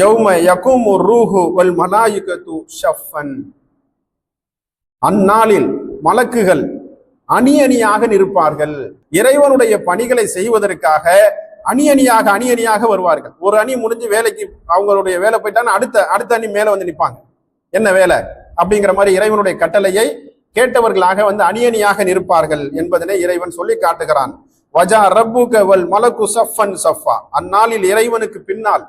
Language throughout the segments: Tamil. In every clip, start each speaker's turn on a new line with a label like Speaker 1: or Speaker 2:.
Speaker 1: யௌம யகுமு ரூஹு வல் மலாயுகத்து ஷஃபன். அந்நாளில் மலக்குகள் அணி அணியாக நிற்பார்கள். இறைவனுடைய பணிகளை செய்வதற்காக அணி அணியாக அணி அணியாக வருவார்கள். ஒரு அணி முடிஞ்சு வேலைக்கு அவங்களுடைய வேலை போயிட்டான்னு அடுத்த அடுத்த அணி மேலே வந்து நிற்பாங்க. என்ன வேலை? அப்படிங்கிற மாதிரி இறைவனுடைய கட்டளையை கேட்டவர்களாக வந்து அணி அணியாக நிற்பார்கள் என்பதனை இறைவன் சொல்லி காட்டுகிறான். வஜா ரப்புக வல் மலக்கு சஃபன் சஃபா அந்நாளில் இறைவனுக்கு பின்னால்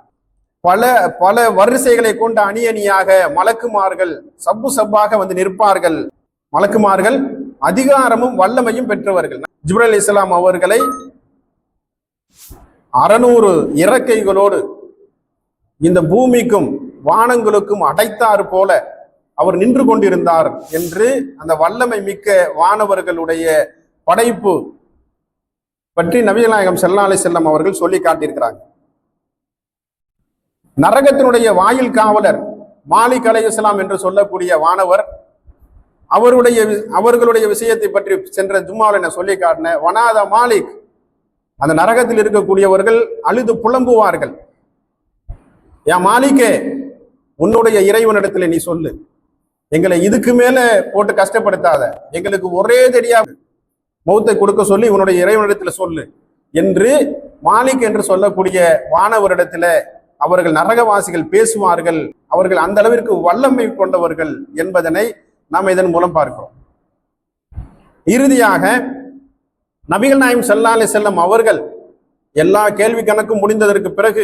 Speaker 1: பல பல வரிசைகளை கொண்ட அணி அணியாக மலக்குமார்கள் சப்பு சப்பாக வந்து நிற்பார்கள். மலக்குமார்கள் அதிகாரமும் வல்லமையும் பெற்றவர்கள். ஜிப்ரல் இஸ்லாம் அவர்களை அறநூறு இறக்கைகளோடு இந்த பூமிக்கும் வானங்களுக்கும் அடைத்தார் போல அவர் நின்று கொண்டிருந்தார் என்று அந்த வல்லமை மிக்க வானவர்களுடைய படைப்பு பற்றி நபிகள் நாயகம் செல்லா செல்லம் அவர்கள் சொல்லி காட்டியிருக்கிறாங்க. நரகத்தினுடைய வாயில் காவலர் மாலிக் அலை இஸ்லாம் என்று சொல்லக்கூடிய வானவர் அவருடைய வி- அவர்களுடைய விஷயத்தை பற்றி சென்ற ஜும்மாவில் நான் சொல்லி காட்டினேன் வனாத மாலிக். அந்த நரகத்தில் இருக்கக்கூடியவர்கள் அழுது புலம்புவார்கள். என் மாலிக்கே உன்னுடைய இறைவனிடத்துல நீ சொல்லு. எங்களை இதுக்கு மேல போட்டு கஷ்டப்படுத்தாத. எங்களுக்கு ஒரே தெரியா மௌத்தை கொடுக்க சொல்லி உன்னுடைய இறைவனிடத்துல சொல்லு. என்று மாலிக் என்று சொல்லக்கூடிய வானவரிடத்துல அவர்கள் நரகவாசிகள் பேசுவார்கள் அவர்கள் அந்த அளவிற்கு வல்லமை கொண்டவர்கள் என்பதனை நாம் இதன் மூலம் பார்க்கிறோம். இறுதியாக நபிகள் நாயம் ஸல்லல்லாஹு செல்லும் செல்லம் அவர்கள் எல்லா கேள்வி கணக்கும் முடிந்ததற்கு பிறகு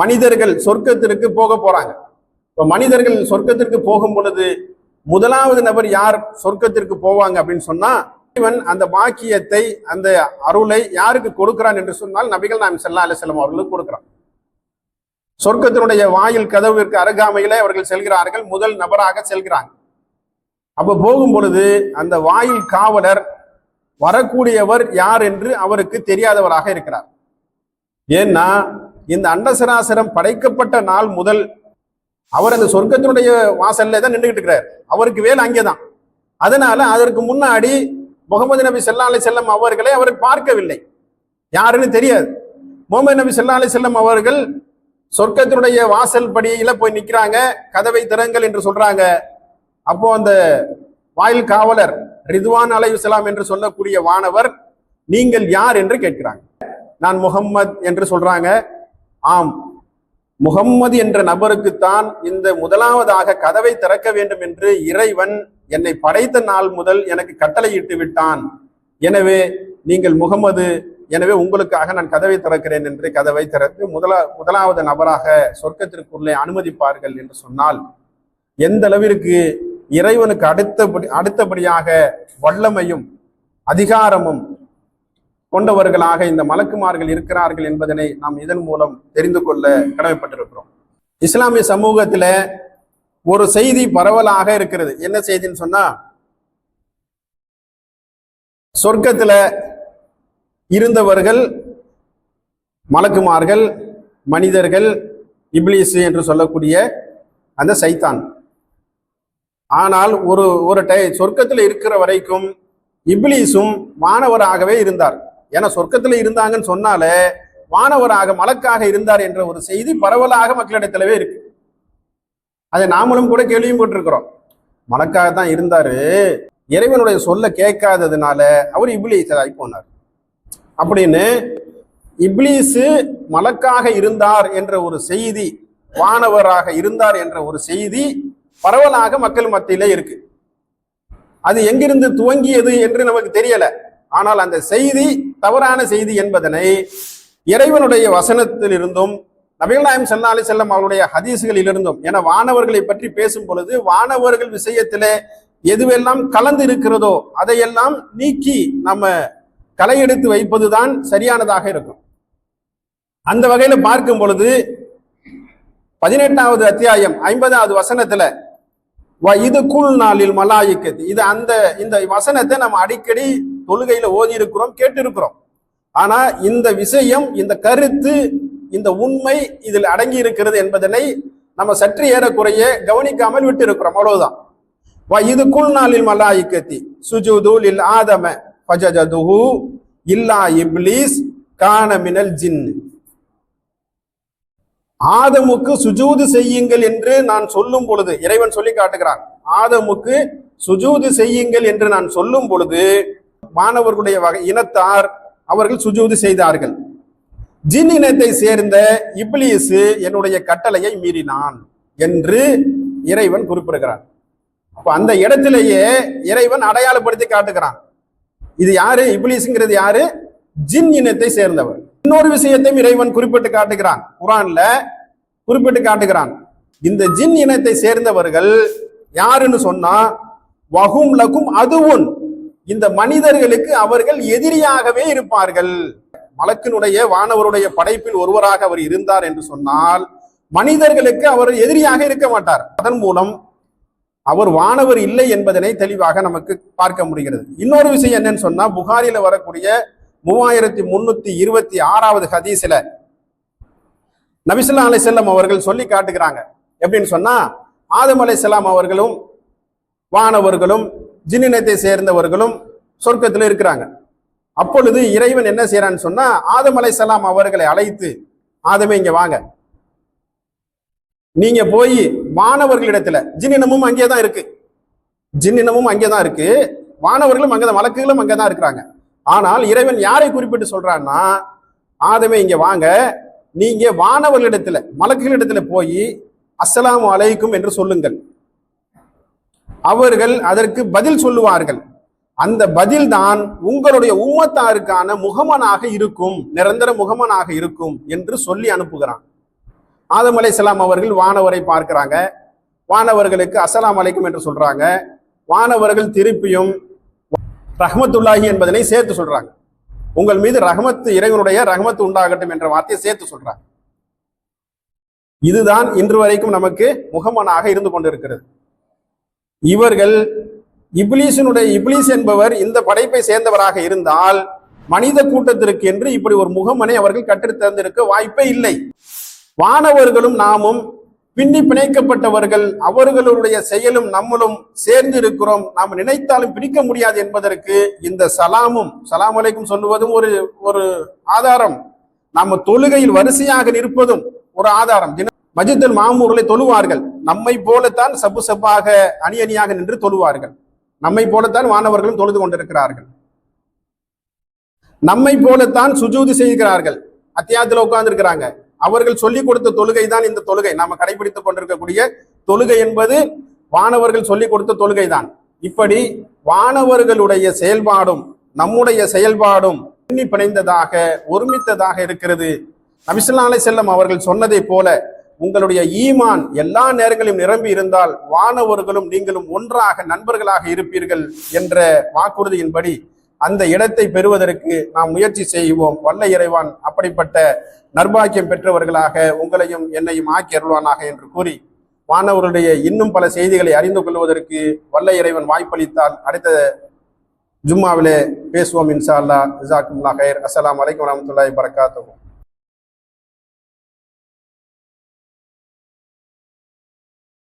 Speaker 1: மனிதர்கள் சொர்க்கத்திற்கு போக போறாங்க. இப்போ மனிதர்கள் சொர்க்கத்திற்கு போகும் பொழுது முதலாவது நபர் யார் சொர்க்கத்திற்கு போவாங்க அப்படின்னு சொன்னா இவன் அந்த பாக்கியத்தை அந்த அருளை யாருக்கு கொடுக்கிறான் என்று சொன்னால் நபிகள் நாயம் ஸல்லல்லாஹு செல்லும் அவர்களுக்கு கொடுக்கிறான். சொர்க்கத்தினுடைய வாயில் கதவிற்கு அருகாமையிலே அவர்கள் செல்கிறார்கள். முதல் நபராக செல்கிறாங்க அப்போ போகும் பொழுது அந்த வாயில் காவலர் வரக்கூடியவர் யார் என்று அவருக்கு தெரியாதவராக இருக்கிறார். ஏன்னா இந்த அண்டசராசரம் படைக்கப்பட்ட நாள் முதல் அவர் அந்த சொர்க்கத்தினுடைய வாசல்ல தான் நின்றுகிட்டு இருக்கிறார். அவருக்கு வேலை அங்கேதான் அதனால அதற்கு முன்னாடி முகமது நபி செல்லாலை அலைஹி செல்லம் அவர்களை அவர் பார்க்கவில்லை. யாருன்னு தெரியாது. முகமது நபி செல்லாலை அலைஹி செல்லம் அவர்கள் சொர்க்கத்தினுடைய வாசல் படியில போய் நிக்கிறாங்க. கதவை திறங்கள் என்று சொல்றாங்க. அப்போ அந்த வாயில் காவலர் ரிதுவான் அலையுசலாம் என்று சொல்லக்கூடிய வானவர் நீங்கள் யார்? என்று கேட்கிறாங்க. நான் முகம்மது என்று சொல்றாங்க. ஆம். முகம்மது என்ற நபருக்குத்தான் இந்த முதலாவதாக கதவை திறக்க வேண்டும் என்று இறைவன் என்னை படைத்த நாள் முதல் எனக்கு கட்டளையிட்டு விட்டான். எனவே நீங்கள் முகமது எனவே உங்களுக்காக நான் கதவை திறக்கிறேன் என்று கதவை திறந்து முதலா முதலாவது நபராக சொர்க்கத்திற்குள்ளே அனுமதிப்பார்கள் என்று சொன்னால் எந்த அளவிற்கு இறைவனுக்கு அடுத்தபடி அடுத்தபடியாக வல்லமையும் அதிகாரமும் கொண்டவர்களாக இந்த மலக்குமார்கள் இருக்கிறார்கள் என்பதனை நாம் இதன் மூலம் தெரிந்து கொள்ள கடமைப்பட்டிருக்கிறோம். இஸ்லாமிய சமூகத்துல ஒரு செய்தி பரவலாக இருக்கிறது. என்ன செய்தின்னு சொன்னா சொர்க்கத்துல இருந்தவர்கள் மலக்குமார்கள் மனிதர்கள் இப்லீஸ் என்று சொல்லக்கூடிய அந்த சைத்தான். ஆனால் ஒரு ஒரு டை சொர்க்கத்தில் இருக்கிற வரைக்கும் இப்ளீஸும் மாணவராகவே இருந்தார். ஏன்னா சொர்க்கத்தில் இருந்தாங்கன்னு சொன்னாலே வானவராக மலக்காக இருந்தார் என்ற ஒரு செய்தி பரவலாக மக்களிடத்திலவே இருக்கு. அதை நாமளும் கூட கேள்வியும் போட்டிருக்கிறோம். மலக்காக தான் இருந்தாரு. இறைவனுடைய சொல்ல கேட்காததுனால அவர் இப்ளீஸாகி போனார். அப்படின்னு இப்லீஸு மலக்காக இருந்தார் என்ற ஒரு செய்தி வானவராக இருந்தார் என்ற ஒரு செய்தி பரவலாக மக்கள் மத்தியிலே இருக்கு. அது எங்கிருந்து துவங்கியது என்று நமக்கு தெரியல. ஆனால் அந்த செய்தி தவறான செய்தி என்பதனை இறைவனுடைய வசனத்தில் இருந்தும் நபிகள் நாயம் ஸல்லல்லாஹு செல்லம் அவருடைய ஹதீசுகளிலிருந்தும் இருந்தும் என வானவர்களை பற்றி பேசும் பொழுது வானவர்கள் விஷயத்திலே எதுவெல்லாம் கலந்து இருக்கிறதோ அதையெல்லாம் நீக்கி நம்ம களையெடுத்து வைப்பதுதான் சரியானதாக இருக்கும். அந்த வகையில் பார்க்கும் பொழுது பதினெட்டாவது அத்தியாயம் ஐம்பதாவது வசனத்துல வ இது குள் நாளில் மலாயிக்கது. இது அந்த இந்த வசனத்தை நம்ம அடிக்கடி தொழுகையில ஓதி இருக்கிறோம் ஆனால் ஆனா இந்த விஷயம் இந்த கருத்து இந்த உண்மை இதில் அடங்கி இருக்கிறது என்பதனை நம்ம சற்று ஏறக்குறைய கவனிக்காமல் விட்டு இருக்கிறோம் அவ்வளவுதான். வ இது கூழ் நாளில் மலாயிக்கத்தி சுஜுதுல் ஆதம. ஃபஜஜதுஹு இல்லா இப்லீஸ் கான மினல் ஜின். ஆதமுக்கு சுஜூது செய்யுங்கள் என்று நான் சொல்லும் பொழுது இறைவன் சொல்லி காட்டுகிறான். ஆதமுக்கு சுஜூது செய்யுங்கள் என்று நான் சொல்லும் பொழுது மாணவர்களுடைய வகை இனத்தார் அவர்கள் சுஜூது செய்தார்கள். ஜின் இனத்தை சேர்ந்த இப்லீசு என்னுடைய கட்டளையை மீறினான் என்று இறைவன் குறிப்பிடுகிறான். அப்ப அந்த இடத்திலேயே இறைவன் அடையாளப்படுத்தி காட்டுகிறான். இது யாரு? இப்லீஸ்ங்கிறது யாரு? ஜின் இனத்தை சேர்ந்தவர். இன்னொரு விஷயத்தையும் இறைவன் குறிப்பிட்டு காட்டுகிறான். குரான்ல குறிப்பிட்டு காட்டுகிறான். இந்த ஜின் இனத்தை சேர்ந்தவர்கள் யாருன்னு சொன்னா வகும் லகும் அதுவும் இந்த மனிதர்களுக்கு அவர்கள் எதிரியாகவே இருப்பார்கள். மலக்கினுடைய வானவருடைய படைப்பில் ஒருவராக அவர் இருந்தார் என்று சொன்னால் மனிதர்களுக்கு அவர் எதிரியாக இருக்க மாட்டார். அதன் மூலம் அவர் வானவர் இல்லை என்பதனை தெளிவாக நமக்கு பார்க்க முடிகிறது. இன்னொரு விஷயம் என்னன்னு சொன்னா புகாரில வரக்கூடிய மூவாயிரத்தி முன்னூத்தி இருபத்தி ஆறாவது ஹதீஸ்ல நபிசுல்லா அலைசல்லம் அவர்கள் சொல்லி காட்டுகிறாங்க. எப்படின்னு சொன்னா ஆதம் அலைசல்லாம் அவர்களும் வானவர்களும் ஜின்னினத்தை சேர்ந்தவர்களும் சொர்க்கத்தில் இருக்கிறாங்க. அப்பொழுது இறைவன் என்ன செய்யறான்னு சொன்னா ஆதம் அலைசல்லாம் அவர்களை அழைத்து ஆதமே இங்க வாங்க. நீங்க போய் வானவர்களிடத்துல ஜின்னினமும் அங்கே தான் இருக்கு. ஜின்னினமும் அங்கே தான் இருக்கு. வானவர்களும் அங்கதான் வழக்குகளும் அங்கே தான் இருக்கிறாங்க. ஆனால் இறைவன் யாரை குறிப்பிட்டு சொல்றான்னா ஆதமே இங்க வாங்க நீங்க வானவர்களிடத்துல மலக்குகளிடத்துல போய் அஸ்ஸலாமு அலைக்கும் என்று சொல்லுங்கள். அவர்கள் அதற்கு பதில் சொல்லுவார்கள். அந்த பதில் தான் உங்களுடைய உம்மத்தாருக்கான முகமனாக இருக்கும் நிரந்தர முகமனாக இருக்கும் என்று சொல்லி அனுப்புகிறான். ஆதம் அலைசலாம் அவர்கள் வானவரை பார்க்கிறாங்க. வானவர்களுக்கு அஸ்ஸலாமு அலைக்கும் என்று சொல்றாங்க. வானவர்கள் திருப்பியும் ரஹமத்துல்லாஹி என்பதனை சேர்த்து சொல்றாங்க. உங்கள் மீது ரஹமத்து இறைவனுடைய ரஹமத்து உண்டாகட்டும் என்ற வார்த்தையை சேர்த்து சொல்றாங்க. இதுதான் இன்று வரைக்கும் நமக்கு முகமனாக இருந்து கொண்டிருக்கிறது. இவர்கள் இப்லீஸினுடைய இப்லீஸ் என்பவர் இந்த படைப்பை சேர்ந்தவராக இருந்தால் மனித கூட்டத்திற்கு என்று இப்படி ஒரு முகமனை அவர்கள் கற்றுத் தந்திருக்க வாய்ப்பே இல்லை. வானவர்களும் நாமும் பின்னி பிணைக்கப்பட்டவர்கள். அவர்களுடைய செயலும் நம்மளும் சேர்ந்து இருக்கிறோம். நாம் நினைத்தாலும் பிரிக்க முடியாது என்பதற்கு இந்த சலாமும் சலாம் அலைக்கும் சொல்லுவதும் ஒரு ஒரு ஆதாரம். நாம தொழுகையில் வரிசையாக நிற்பதும் ஒரு ஆதாரம். மஜித்தல் மாமூர்களை தொழுவார்கள். நம்மை போலத்தான் சப்பு சப்பாக அணி அணியாக நின்று தொழுவார்கள். நம்மை போலத்தான் வானவர்களும் தொழுது கொண்டிருக்கிறார்கள். நம்மை போலத்தான் சுஜூதி செய்கிறார்கள். அத்தியாயத்தில் உட்கார்ந்து இருக்கிறாங்க அவர்கள் சொல்லிக் கொடுத்த தொழுகை தான் இந்த தொழுகை. நாம கடைபிடித்துக் கொண்டிருக்கக்கூடிய தொழுகை என்பது வானவர்கள் சொல்லிக் கொடுத்த தொழுகை தான் இப்படி வானவர்களுடைய செயல்பாடும் நம்முடைய செயல்பாடும் பின்னி பிணைந்ததாக ஒருமித்ததாக இருக்கிறது. நபிசுல்லா அலை செல்லம் அவர்கள் சொன்னதை போல உங்களுடைய ஈமான் எல்லா நேரங்களிலும் நிரம்பி இருந்தால் வானவர்களும் நீங்களும் ஒன்றாக நண்பர்களாக இருப்பீர்கள் என்ற வாக்குறுதியின்படி அந்த இடத்தை பெறுவதற்கு நாம் முயற்சி செய்வோம். வல்ல இறைவான் அப்படிப்பட்ட நர்பாக்கியம் பெற்றவர்களாக உங்களையும் என்னையும் ஆக்கி அருள்வானாக என்று கூறி மாணவர்களுடைய இன்னும் பல செய்திகளை அறிந்து கொள்வதற்கு வல்ல இறைவன் வாய்ப்பளித்தால் அடுத்த ஜும்மாவிலே பேசுவோம் இன்ஷா அல்லா ஜிசாக்குல்லா ஹைர் அஸ்லாம் வலைக்கம் வரமத்துல்லாய் வரகாத்துஹு